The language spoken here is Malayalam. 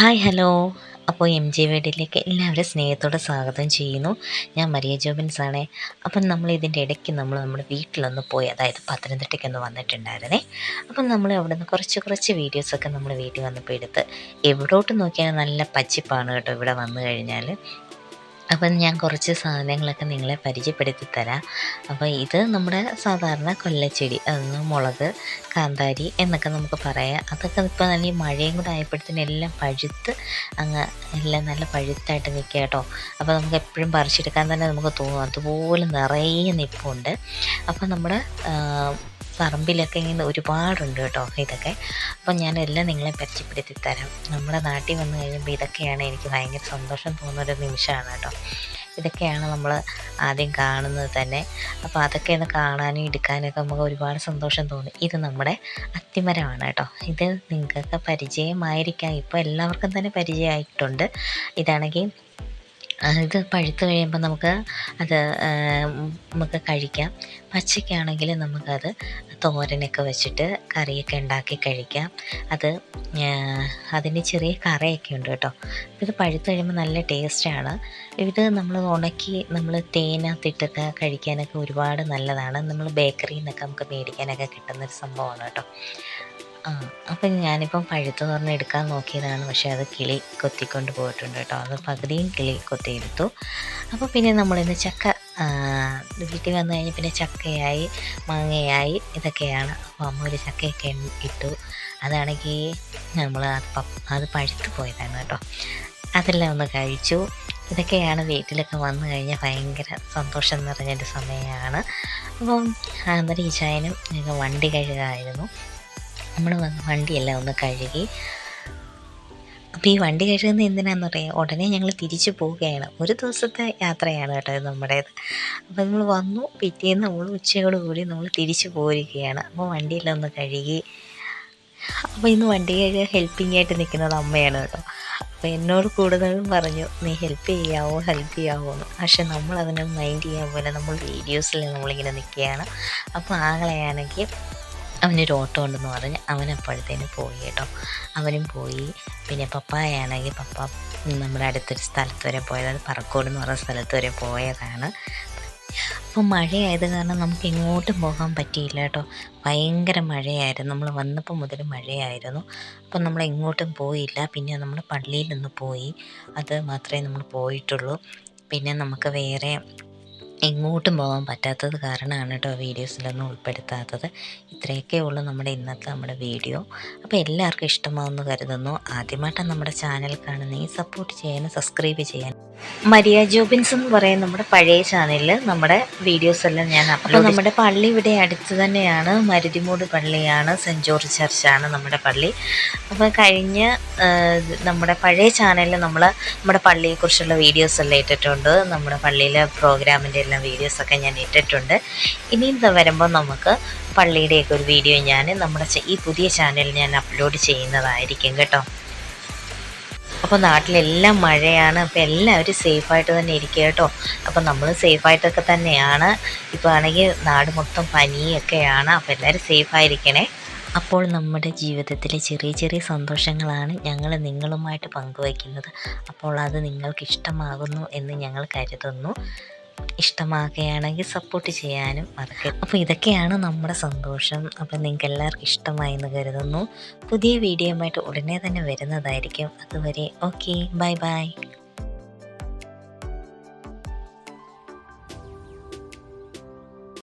ഹായ് ഹലോ അപ്പോൾ എം ജെ വീഡിലേക്ക് എല്ലാവരും സ്നേഹത്തോടെ സ്വാഗതം ചെയ്യുന്നു. ഞാൻ മരിയ ജോബിൻസ് ആണേ അപ്പം നമ്മൾ ഇതിന്റെ ഇടയ്ക്ക് നമ്മൾ നമ്മുടെ വീട്ടിലൊന്ന് പോയി അതായത് പത്തനംതിട്ടയ്ക്കൊന്ന് വന്നിട്ടുണ്ടായിരുന്നേ. അപ്പം നമ്മൾ അവിടെ നിന്ന് കുറച്ച് കുറച്ച് വീഡിയോസൊക്കെ നമ്മൾ വീട്ടിൽ വന്നപ്പോൾ എടുത്ത് എവിടോട്ട് നോക്കിയാൽ നല്ല പച്ചിപ്പാണ് കേട്ടോ ഇവിടെ വന്നു കഴിഞ്ഞാൽ അപ്പം ഞാൻ കുറച്ച് സാധനങ്ങളൊക്കെ നിങ്ങളെ പരിചയപ്പെടുത്തി തരാം അപ്പോൾ ഇത് നമ്മുടെ സാധാരണ കൊല്ലച്ചെടി അതൊന്ന് മുളക് കാന്താരി എന്നൊക്കെ നമുക്ക് പറയാം. അതൊക്കെ ഇപ്പോൾ നല്ല മഴയും കൂടെ ആയപ്പോഴത്തേനും എല്ലാം പഴുത്ത് അങ്ങ് എല്ലാം നല്ല പഴുത്തായിട്ട് നിൽക്കുക കേട്ടോ. അപ്പോൾ നമുക്ക് എപ്പോഴും പറിച്ചെടുക്കാൻ തന്നെ നമുക്ക് തോന്നും. അതുപോലെ നിറയെ നിൽപ്പുണ്ട് അപ്പോൾ നമ്മുടെ പറമ്പിലൊക്കെ ഇങ്ങനെ ഒരുപാടുണ്ട് കേട്ടോ ഇതൊക്കെ. അപ്പം ഞാനെല്ലാം നിങ്ങളെ പരിചയപ്പെടുത്തി തരാം. നമ്മുടെ നാട്ടിൽ വന്നു കഴിയുമ്പോൾ ഇതൊക്കെയാണ് എനിക്ക് ഭയങ്കര സന്തോഷം തോന്നുന്ന ഒരു നിമിഷമാണ് കേട്ടോ. ഇതൊക്കെയാണ് നമ്മൾ ആദ്യം കാണുന്നത് തന്നെ. അപ്പോൾ അതൊക്കെ ഒന്ന് കാണാനും എടുക്കാനൊക്കെ നമുക്ക് ഒരുപാട് സന്തോഷം തോന്നും. ഇത് നമ്മുടെ അത്തിമരമാണ് കേട്ടോ. ഇത് നിങ്ങൾക്കൊക്കെ പരിചയമായിരിക്കാം. ഇപ്പോൾ എല്ലാവർക്കും തന്നെ പരിചയമായിട്ടുണ്ട്. ഇതാണെങ്കിൽ ഇത് പഴുത്ത് കഴിയുമ്പോൾ നമുക്ക് അത് നമുക്ക് കഴിക്കാം. പച്ചയ്ക്കാണെങ്കിൽ നമുക്കത് തോരനൊക്കെ വെച്ചിട്ട് കറിയൊക്കെ ഉണ്ടാക്കി കഴിക്കാം. അത് അതിന് ചെറിയ കറയൊക്കെ ഉണ്ട് കേട്ടോ. ഇത് പഴുത്ത് കഴിയുമ്പോൾ നല്ല ടേസ്റ്റാണ്. ഇത് നമ്മൾ ഉണക്കി നമ്മൾ തേനകത്തിട്ടൊക്കെ കഴിക്കാനൊക്കെ ഒരുപാട് നല്ലതാണ്. നമ്മൾ ബേക്കറിയിൽ നിന്നൊക്കെ നമുക്ക് മേടിക്കാനൊക്കെ കിട്ടുന്നൊരു സംഭവമാണ് കേട്ടോ. ആ അപ്പം ഞാനിപ്പം പഴുത്ത് പറഞ്ഞ് എടുക്കാൻ നോക്കിയതാണ്. പക്ഷേ അത് കിളി കൊത്തിക്കൊണ്ട് പോയിട്ടുണ്ട് കേട്ടോ. അത് പകുതിയും കിളി കൊത്തിയെടുത്തു. അപ്പോൾ പിന്നെ നമ്മളിന്ന് ചക്ക വീട്ടിൽ വന്നു കഴിഞ്ഞ് പിന്നെ ചക്കയായി മാങ്ങയായി ഇതൊക്കെയാണ്. അപ്പോൾ അമ്മ ഒരു ചക്കയൊക്കെ ഇട്ടു. അതാണെങ്കിൽ നമ്മൾ അത് പഴുത്ത് പോയതാണ് കേട്ടോ. അതെല്ലാം ഒന്ന് കഴിച്ചു. ഇതൊക്കെയാണ് വീട്ടിലൊക്കെ വന്നു കഴിഞ്ഞാൽ ഭയങ്കര സന്തോഷം നിറഞ്ഞൊരു സമയമാണ് അപ്പം അന്നേരം ഈ ചായനും വണ്ടി കഴുകായിരുന്നു. നമ്മൾ വണ്ടിയെല്ലാം ഒന്ന് കഴുകി. അപ്പോൾ ഈ വണ്ടി കഴുകുന്നത് എന്തിനാണെന്നറിയാം ഉടനെ ഞങ്ങൾ തിരിച്ചു പോവുകയാണ്. ഒരു ദിവസത്തെ യാത്രയാണ് കേട്ടോ നമ്മുടേത്. അപ്പോൾ നമ്മൾ വന്നു പിറ്റേന്ന് നമ്മൾ ഉച്ചയോട് കൂടി നമ്മൾ തിരിച്ചു പോരുകയാണ്. അപ്പോൾ വണ്ടിയെല്ലാം ഒന്ന് കഴുകി. അപ്പോൾ ഇന്ന് വണ്ടി കഴുകുക ഹെൽപ്പിംഗ് ആയിട്ട് നിൽക്കുന്നത് അമ്മയാണ് കേട്ടോ. അപ്പോൾ എന്നോട് കൂടുതലും പറഞ്ഞു നീ ഹെൽപ്പ് ചെയ്യാവോ? ഹെൽപ്പ് ചെയ്യാവോ? എന്ന്. പക്ഷെ നമ്മൾ അതിനെ മൈൻഡ് ചെയ്യാൻ പോലെ നമ്മൾ വീഡിയോസിൽ നമ്മളിങ്ങനെ നിൽക്കുകയാണ്. അപ്പോൾ ആങ്ങളെയാണെങ്കിൽ അവനൊരു ഓട്ടോ ഉണ്ടെന്ന് പറഞ്ഞ് അവൻ അപ്പോഴത്തേന് പോയി കേട്ടോ. അവനും പോയി. പിന്നെ പപ്പായാണെങ്കിൽ പപ്പ നമ്മുടെ അടുത്തൊരു സ്ഥലത്ത് വരെ പോയത് അത് പറക്കോട് എന്ന് പറഞ്ഞ സ്ഥലത്ത് വരെ പോയതാണ്. അപ്പോൾ മഴയായത് കാരണം നമുക്ക് എങ്ങോട്ടും പോകാൻ പറ്റിയില്ല കേട്ടോ. ഭയങ്കര മഴയായിരുന്നു. നമ്മൾ വന്നപ്പോൾ മുതൽ മഴയായിരുന്നു. അപ്പം നമ്മൾ എങ്ങോട്ടും പോയില്ല. പിന്നെ നമ്മൾ പള്ളിയിൽ നിന്ന് പോയി. അത് മാത്രമേ നമ്മൾ പോയിട്ടുള്ളൂ. പിന്നെ നമുക്ക് വേറെ എങ്ങോട്ടും പോകാൻ പറ്റാത്തത് കാരണമാണ് കേട്ടോ വീഡിയോസിലൊന്നും ഉൾപ്പെടുത്താത്തത്. ഇത്രയൊക്കെ ഉള്ളൂ നമ്മുടെ ഇന്നത്തെ നമ്മുടെ വീഡിയോ. അപ്പോൾ എല്ലാവർക്കും ഇഷ്ടമാവുമെന്ന് കരുതുന്നു. ആദ്യമായിട്ടാണ് നമ്മുടെ ചാനൽ കാണുന്നെങ്കിൽ സപ്പോർട്ട് ചെയ്യാനും സബ്സ്ക്രൈബ് ചെയ്യാൻ മരിയ ജോബിൻസ് എന്ന് പറയുന്ന നമ്മുടെ പഴയ ചാനലിൽ നമ്മുടെ വീഡിയോസ് എല്ലാം ഞാൻ അപ്പോൾ നമ്മുടെ പള്ളി ഇവിടെ അടുത്ത് തന്നെയാണ് മരുതിമൂട് പള്ളിയാണ് സെന്റ് ജോർജ് ആണ് നമ്മുടെ പള്ളി. അപ്പോൾ കഴിഞ്ഞ നമ്മുടെ പഴയ ചാനലിൽ നമ്മൾ നമ്മുടെ പള്ളിയെക്കുറിച്ചുള്ള വീഡിയോസ് എല്ലാം ഇട്ടിട്ടുണ്ട്. നമ്മുടെ പള്ളിയിലെ പ്രോഗ്രാമിന്റെ എല്ലാം വീഡിയോസൊക്കെ ഞാൻ ഇട്ടിട്ടുണ്ട്. ഇനിയും വരുമ്പോൾ നമുക്ക് പള്ളിയുടെയൊക്കെ ഒരു വീഡിയോ ഞാൻ നമ്മുടെ ഈ പുതിയ ചാനലിൽ ഞാൻ അപ്ലോഡ് ചെയ്യുന്നതായിരിക്കും കേട്ടോ. അപ്പോൾ നാട്ടിലെല്ലാം മഴയാണ്. അപ്പോൾ എല്ലാവരും സേഫായിട്ട് തന്നെ ഇരിക്കുക കേട്ടോ. അപ്പോൾ നമ്മൾ സേഫായിട്ടൊക്കെ തന്നെയാണ്. ഇപ്പോൾ ആണെങ്കിൽ നാട് മൊത്തം പനിയൊക്കെയാണ്. അപ്പോൾ എല്ലാവരും സേഫായിരിക്കണേ. അപ്പോൾ നമ്മുടെ ജീവിതത്തിലെ ചെറിയ ചെറിയ സന്തോഷങ്ങളാണ് ഞങ്ങൾ നിങ്ങളുമായിട്ട് പങ്കുവയ്ക്കുന്നത്. അപ്പോൾ അത് നിങ്ങൾക്ക് ഇഷ്ടമാകുന്നു എന്ന് ഞങ്ങൾ കരുതുന്നു. ഇഷ്ടമാകുകയാണെങ്കിൽ സപ്പോർട്ട് ചെയ്യാനും മറക്കരുത് അപ്പോൾ ഇതൊക്കെയാണ് നമ്മുടെ സന്തോഷം. അപ്പോൾ നിങ്ങൾക്ക് എല്ലാവർക്കും ഇഷ്ടമായി എന്ന് കരുതുന്നു. പുതിയ വീഡിയോയുമായിട്ട് ഉടനെ തന്നെ വരുന്നതായിരിക്കും. അതുവരെ ഓക്കെ ബൈ ബൈ